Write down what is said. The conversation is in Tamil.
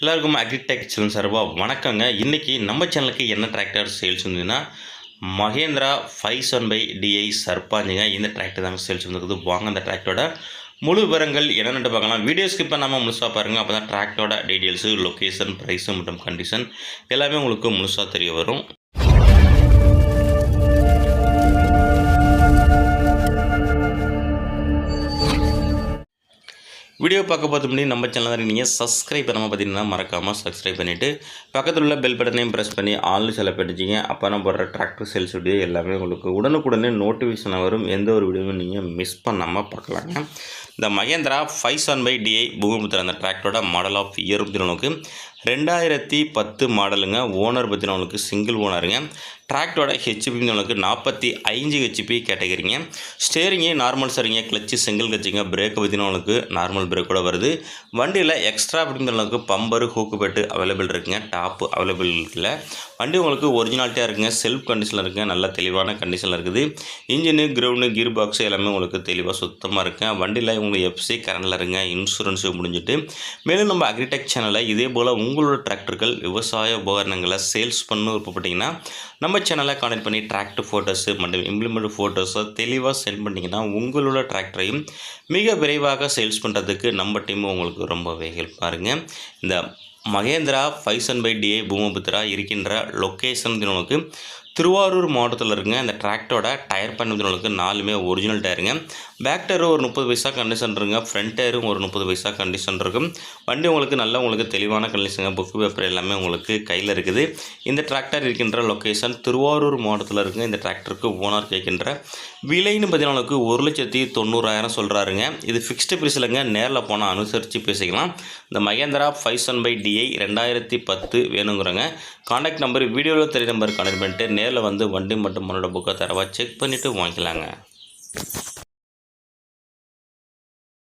எல்லாருக்கும் அக்ரிடெக் சேனல் சார்பாக வணக்கங்க. இன்றைக்கி நம்ம சேனலுக்கு என்ன டிராக்டர் சேல்ஸ் வந்ததுன்னா Mahindra five seven five D சர்பாஞ்சுங்க. இந்த டிராக்டர் தாங்க சேல்ஸ் வந்துருக்குது. வாங்க அந்த டிராக்டரோட முழு விவரங்கள் என்னென்னு பார்க்கலாம். வீடியோ ஸ்கிப் பண்ணாமல் முழுசாக பாருங்கள் அப்போ தான் டிராக்டரோட டீட்டெயில்ஸு லொக்கேஷன் ப்ரைஸு மற்றும் கண்டிஷன் எல்லாமே உங்களுக்கு முழுசாக தெரிய வரும். வீடியோ பார்க்க பார்த்து முன்னாடி நம்ம சேனல் நீங்கள் சப்ஸ்கிரைப் பண்ணாமல் பார்த்தீங்கன்னா மறக்காமல் சப்ஸ்கிரைப் பண்ணிவிட்டு பக்கத்தில் உள்ள பெல் பட்டனையும் ப்ரெஸ் பண்ணி ஆள் செலவு பண்ணிச்சிங்க அப்போ நான் போடுற டிராக்டர் சேல்ஸ் வீடியோ எல்லாமே உங்களுக்கு உடனுக்குடனே நோட்டிஃபிகேஷன் வரும். எந்த ஒரு வீடியோவும் நீங்கள் மிஸ் பண்ணாமல் பார்க்கலாங்க. இந்த Mahindra five seven five D பூகம்புத்தர் அந்த டிராக்டரோட மாடல் ஆஃப் இயர் திருநோக்கு ரெண்டாயிரத்தி பத்து மாடலுங்க ஓனர் பற்றினவங்களுக்கு சிங்கிள் ஓனருங்க டிராக்டரோட ஹெச்பி உங்களுக்கு நாற்பத்தி ஐந்து ஹெச்பி கேட்டகரிங்க ஸ்டேரிங்கே நார்மல் சரிங்க கிளச்சு சிங்கிள் கட்சிங்க பிரேக் பற்றினவங்களுக்கு நார்மல் பிரேக்கோட வருது. வண்டியில் எக்ஸ்ட்ரா அப்படிங்கிறவங்களுக்கு பம்பரு ஹூக்கு பெட்டு அவைலபிள் இருக்குங்க. டாப்பு அவைலபிள் இல்லை வண்டி உங்களுக்கு ஒரிஜினாலிட்டியாக இருக்குங்க. செல்ஃப் கண்டிஷனில் இருக்குங்க. நல்ல தெளிவான கண்டிஷனில் இருக்குது. இன்ஜினு கிரவுண்டு கீர் பாக்ஸு எல்லாமே உங்களுக்கு தெளிவாக சுத்தமாக இருக்குங்க. வண்டியில் உங்களுக்கு எஃப்சி கரண்டில் இருங்க. இன்சூரன்ஸு முடிஞ்சுட்டு. மேலும் நம்ம அக்ரிடெக் சேனலில் இதே போல் உங்களோட டிராக்டர்கள் விவசாய உபகரணங்களை சேல்ஸ் பண்ணு விருப்பப்பட்டீங்கன்னா நம்ம சேனலை கான்டெக்ட் பண்ணி டிராக்டர் ஃபோட்டோஸு மற்றும் இம்ப்ளிமெண்ட் ஃபோட்டோஸை தெளிவாக சென்ட் பண்ணிங்கன்னா உங்களோட டிராக்டரையும் மிக விரைவாக சேல்ஸ் பண்ணுறதுக்கு நம்ம டீமும் உங்களுக்கு ரொம்பவே ஹெல்ப்பாக இருங்க. இந்த மகேந்திரா ஃபைசன் பை டிஏ பூமபுத்திரா இருக்கின்ற லொக்கேஷன் உங்களுக்கு திருவாரூர் மாவட்டத்தில் இருங்க இந்த டிராக்டரோட டயர் பண்ணுறதுக்கு நாலுமே ஒரிஜினல் டயருங்க. பேக் டயரும் ஒரு முப்பது பைசா கண்டிஷன் இருங்க ஃப்ரண்ட் டயரும் ஒரு முப்பது பைசா கண்டிஷன் இருக்கும் வண்டி உங்களுக்கு நல்ல உங்களுக்கு தெளிவான கண்டிஷனுங்க புக் பேப்பர் எல்லாமே உங்களுக்கு கையில் இருக்குது. இந்த டிராக்டர் இருக்கின்ற லொக்கேஷன் திருவாரூர் மாவட்டத்தில் இருங்க இந்த டிராக்டருக்கு ஓனர் கேட்கின்ற விலைன்னு பார்த்தீங்கன்னா ஒரு லட்சத்தி தொண்ணூறாயிரம் சொல்கிறாருங்க இது ஃபிக்ஸ்டு ப்ரைஸில்ங்க நேரில் போனால் அனுசரித்து பேசிக்கலாம். இந்த Mahindra five seven five D ரெண்டாயிரத்தி பத்து வேணுங்கிறங்க. கான்டாக்ட் நம்பர் வீடியோவில் தெரிய நம்பர் கனெக்ட் பண்ணிட்டு நேரில் வந்து வண்டி மட்டும் முன்னோட புக்கை தரவா செக் பண்ணிவிட்டு வாங்கிக்கலாங்க.